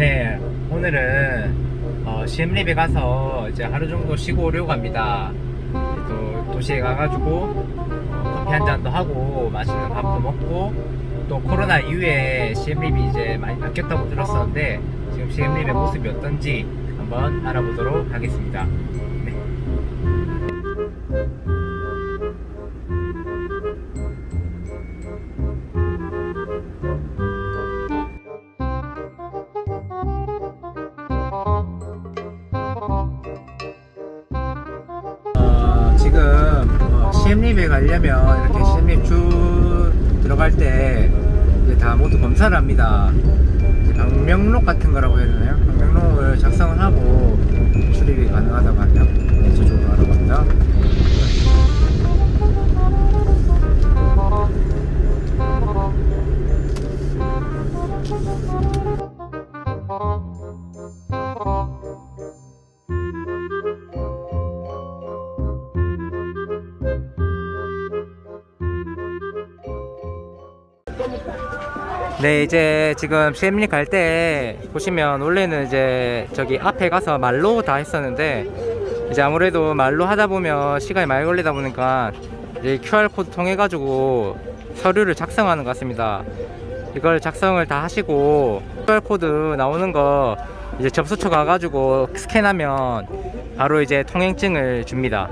네, 오늘은 어, 시엠립에 가서 이제 하루 정도 쉬고 오려고 합니다. 또 도시에 가가지고 어, 커피 한 잔도 하고 맛있는 밥도 먹고 또 코로나 이후에 시엠립이 이제 많이 바뀌었다고 들었었는데 지금 시엠립의 모습이 어떤지 한번 알아보도록 하겠습니다. 시엠립에 가려면 이렇게 시엠립 쭉 들어갈 때 이제 다 모두 검사를 합니다. 방명록 같은 거라고 해야 되나요? 방명록을 작성을 하고 출입이 가능하다고. 네, 저쪽으로 알아봅니다. 네, 이제 지금 시엠립 갈 때 보시면 원래는 이제 저기 앞에 가서 말로 다 했었는데 이제 아무래도 말로 하다 보면 시간이 많이 걸리다 보니까 이제 QR 코드 통해 가지고 서류를 작성하는 것 같습니다. 이걸 작성을 다 하시고 QR 코드 나오는 거 이제 접수처 가가지고 스캔하면 바로 이제 통행증을 줍니다.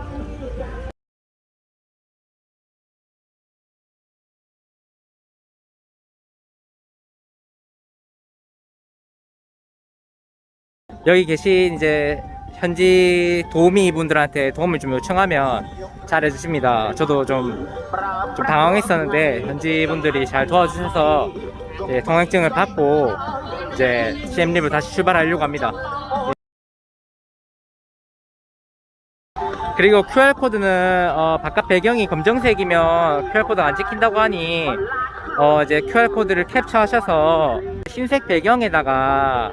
여기 계신 이제 현지 도우미 분들한테 도움을 좀 요청하면 잘 해주십니다. 저도 좀, 좀 당황했었는데 현지 분들이 잘 도와주셔서 이제 통행증을 받고 이제 CM립을 다시 출발하려고 합니다. 그리고 QR코드는 어, 바깥 배경이 검정색이면 QR코드가 안 찍힌다고 하니 어, 이제 QR코드를 캡처하셔서 흰색 배경에다가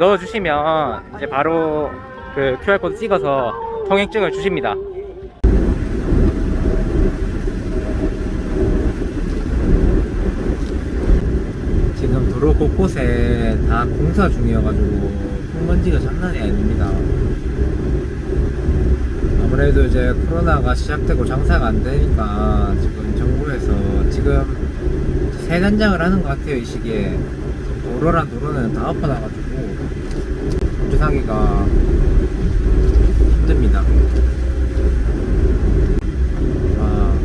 넣어주시면 이제 바로 그 QR코드 찍어서 통행증을 주십니다. 지금 도로 곳곳에 다 공사 중이어가지고 흙먼지가 장난이 아닙니다. 아무래도 이제 코로나가 시작되고 장사가 안 되니까 지금 정부에서 지금 세단장을 하는 것 같아요 이 시기에 도로란 도로는 다 엎어놔가지고 주사기가 힘듭니다. 아,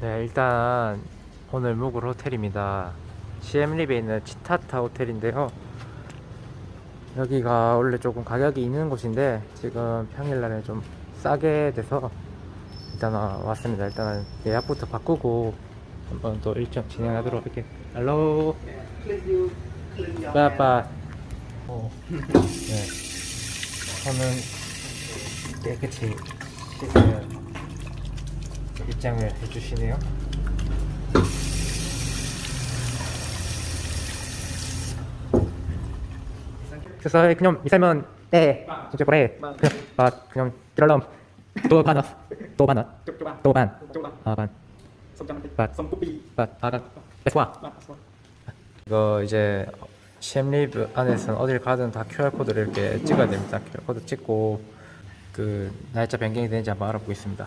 네, 일단 오늘 묵을 호텔입니다. 시엠립에 있는 치타타 호텔인데요. 여기가 원래 조금 가격이 있는 곳인데 지금 평일날에 좀 싸게 돼서 일단 와- 왔습니다. 일단은 예약부터 바꾸고 한번 또 일정 진행하도록 할게요. 할로. 빠빠. 오. 네. 손은 깨끗이 씻으면 입장을 해주시네요. 그래서 그냥 미살면 네. 진짜 그래. 아 그냥 들어럼 또 반어 또 반어 또 반, 아. 이거 이제 시엠리브 안에서는 어딜 가든 다 QR 코드를 이렇게 찍어야 됩니다. QR 코드 찍고 그 날짜 변경이 되는지 한번 알아보겠습니다.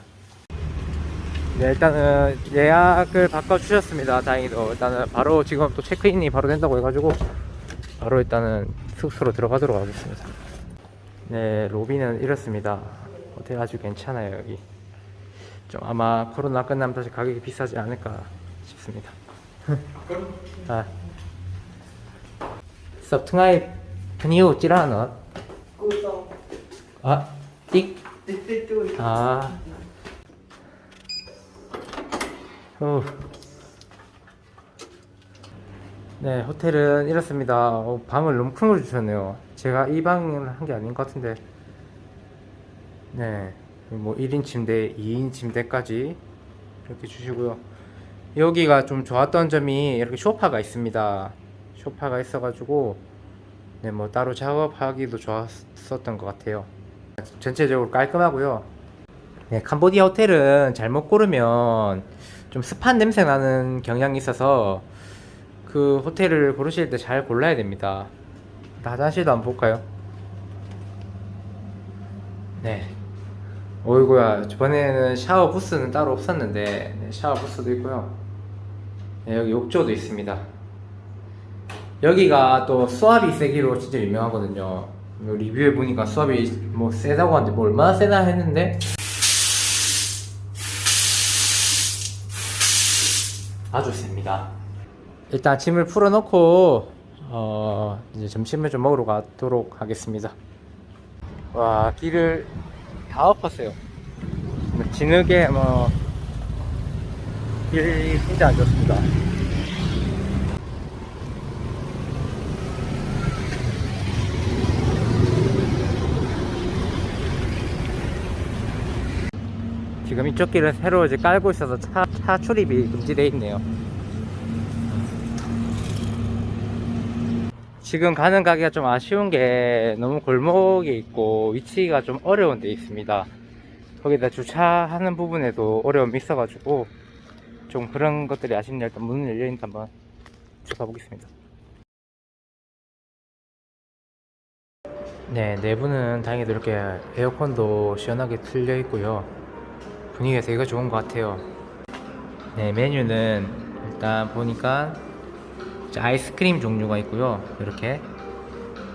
네, 일단은 예약을 바꿔 주셨습니다. 다행히도. 일단은 바로 지금 또 체크인이 바로 된다고 해가지고 바로 일단은 숙소로 들어가도록 하겠습니다. 네, 로비는 이렇습니다. 호텔 아주 괜찮아요 여기. 좀 아마 코로나 끝나면 다시 가격이 비싸지 않을까 싶습니다. 아. Là nó à tích à 어. 네, 호텔은 이렇습니다. 어, 방을 너무 큰 걸 주셨네요. 제가 이 방을 한 게 아닌 것 같은데. 네, 뭐 1인 침대, 2인 침대까지 이렇게 주시고요. 여기가 좀 좋았던 점이 이렇게 소파가 있습니다. 소파가 있어가지고, 네, 뭐 따로 작업하기도 좋았었던 것 같아요. 전체적으로 깔끔하고요. 네, 캄보디아 호텔은 잘못 고르면 좀 습한 냄새 나는 경향이 있어서 그 호텔을 고르실 때 잘 골라야 됩니다. 화장실도 한번 볼까요? 네. 어이구야, 저번에는 샤워 부스는 따로 없었는데, 네, 샤워 부스도 있고요. 네, 여기 욕조도 있습니다. 여기가 또 수압이 세기로 진짜 유명하거든요. 뭐 리뷰에 보니까 수압이 뭐 세다고 하는데 뭐 얼마나 세나 했는데 아주 셉니다. 일단 짐을 풀어놓고 어 이제 점심을 좀 먹으러 가도록 하겠습니다. 와 길을 다 엎었어요. 뭐 진흙에 뭐 길이 진짜 안 좋습니다. 지금 이쪽 길은 새로 이제 깔고 있어서 차, 차 출입이 금지되어 있네요. 지금 가는 가게가 좀 아쉬운 게 너무 골목에 있고 위치가 좀 어려운 데 있습니다. 거기다 주차하는 부분에도 어려움이 있어가지고 좀 그런 것들이 아쉽네요. 일단 문은 열려있는데 한번 들어가 보겠습니다. 네, 내부는 다행히도 이렇게 에어컨도 시원하게 틀려 있고요. 분위기가 되게 좋은 것 같아요. 네, 메뉴는 일단 보니까 아이스크림 종류가 있고요. 이렇게.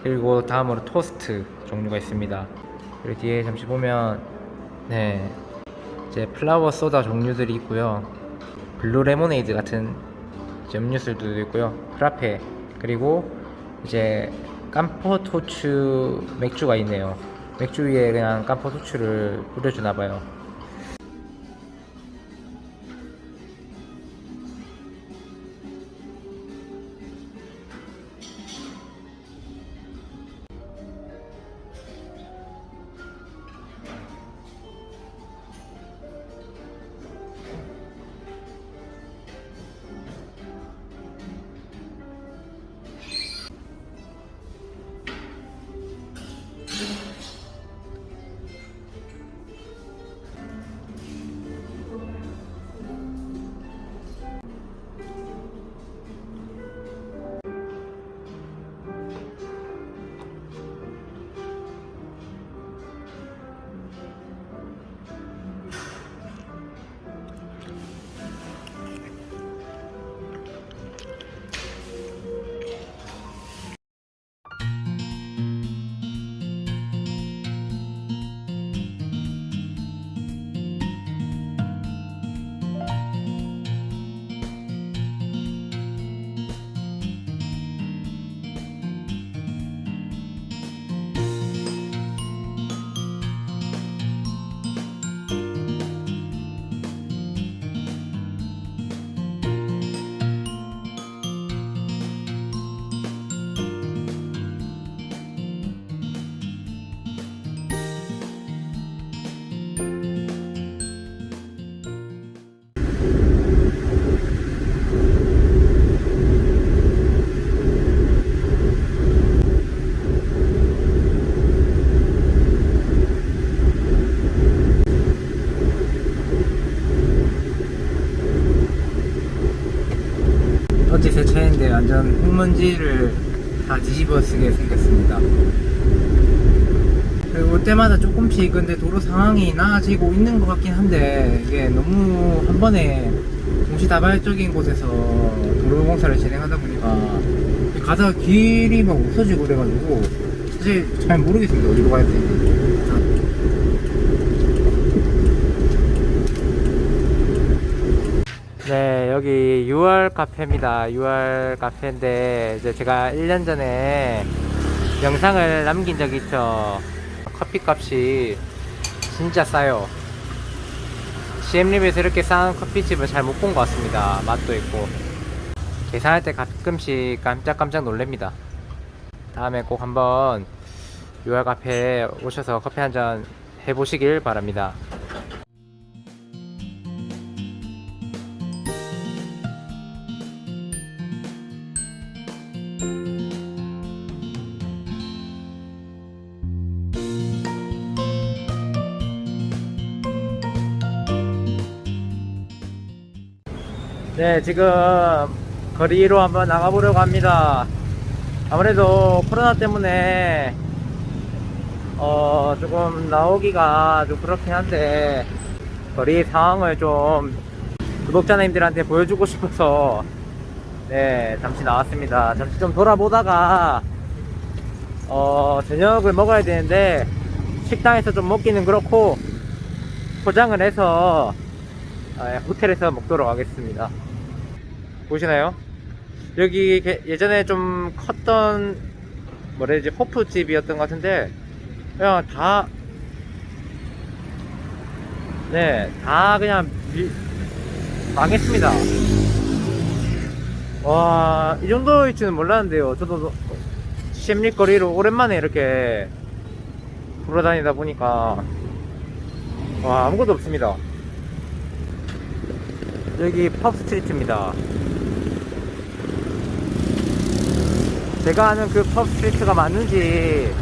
그리고 다음으로 토스트 종류가 있습니다. 그리고 뒤에 잠시 보면, 네, 이제 플라워 소다 종류들이 있고요. 블루 레모네이드 같은 음료수들도 있고요. 프라페. 그리고 이제 깜포토츠 맥주가 있네요. 맥주 위에 그냥 깜포토츠를 뿌려주나 봐요. 완전 흙먼지를 다 뒤집어 쓰게 생겼습니다. 그리고 올 때마다 조금씩 근데 도로 상황이 나아지고 있는 것 같긴 한데 이게 너무 한 번에 동시다발적인 곳에서 도로 공사를 진행하다 보니까 가다가 길이 막 없어지고 그래가지고 사실 잘 모르겠습니다 어디로 가야 되는지. 네, 여기 6월 카페입니다. 6월 카페인데, 이제 제가 1년 전에 영상을 남긴 적이 있죠. 커피 값이 진짜 싸요. CM립에서 이렇게 싼 커피집은 잘못 본 것 같습니다. 맛도 있고. 계산할 때 가끔씩 깜짝깜짝 놀랍니다. 다음에 꼭 한번 유알 카페에 오셔서 커피 한 잔 해보시길 바랍니다. 네, 지금 거리로 한번 나가보려고 합니다. 아무래도 코로나 때문에 어 조금 나오기가 좀 그렇긴 한데 거리 상황을 좀 구독자님들한테 보여주고 싶어서 네 잠시 나왔습니다. 잠시 좀 돌아보다가 어 저녁을 먹어야 되는데 식당에서 좀 먹기는 그렇고 포장을 해서 아, 호텔에서 먹도록 하겠습니다. 보시나요? 여기 게- 예전에 좀 컸던 뭐라 해야지 호프집이었던 것 같은데 그냥 다 네, 다 그냥 밀- 망했습니다. 와, 이 정도일 줄은 몰랐는데요. 저도 시엠릿거리로 오랜만에 이렇게 돌아다니다 보니까 와, 아무것도 없습니다. 여기 펍 스트리트입니다. 제가 아는 그펍 스트리트가 맞는지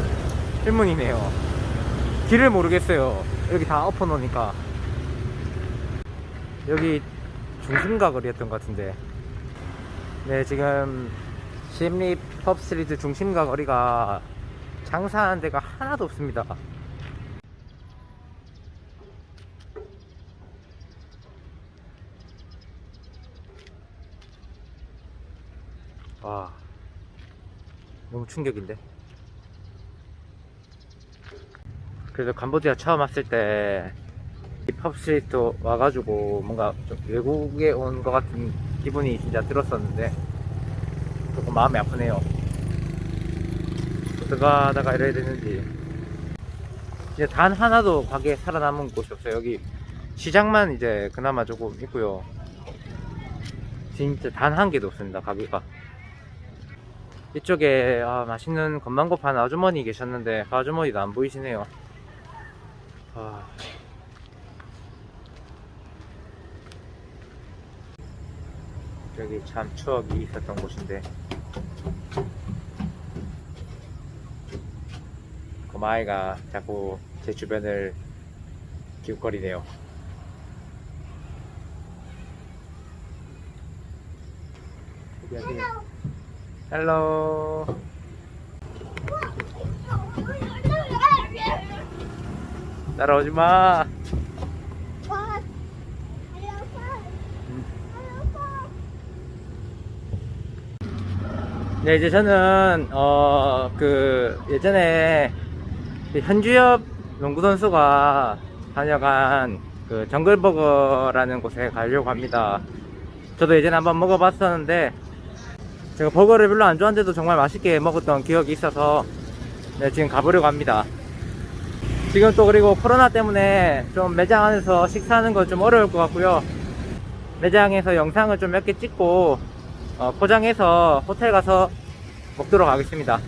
의문이네요. 길을 모르겠어요. 여기 다 엎어 놓으니까. 여기 중심가 거리였던 것 같은데. 네, 지금 시엠리 펍 스트리트 중심가 거리가 장사하는 데가 하나도 없습니다. 와, 너무 충격인데. 그래서 캄보디아 처음 왔을 때, 이 펍스트리트 와가지고 뭔가 좀 외국에 온 것 같은 기분이 진짜 들었었는데, 조금 마음이 아프네요. 들어가다가 이래야 되는지. 이제 단 하나도 가게 살아남은 곳이 없어요. 여기 시장만 이제 그나마 조금 있고요. 진짜 단 한 개도 없습니다. 가게가. 이쪽에 아, 맛있는 건망고 파는 아주머니 계셨는데 그 아주머니도 안 보이시네요. 아. 여기 참 추억이 있었던 곳인데 고마이가 자꾸 제 주변을 기웃거리네요. 안녕하세요. 헬로. 따라오지 마. 네, 이제 저는 어 그 예전에 그 현주엽 농구 선수가 다녀간 그 정글버거라는 곳에 가려고 합니다. 저도 예전에 한번 먹어봤었는데 제가 버거를 별로 안 좋아하는데도 정말 맛있게 먹었던 기억이 있어서 네, 지금 가보려고 합니다. 지금 또 그리고 코로나 때문에 좀 매장 안에서 식사하는 건 좀 어려울 것 같고요. 매장에서 영상을 좀 몇 개 찍고 어, 포장해서 호텔 가서 먹도록 하겠습니다.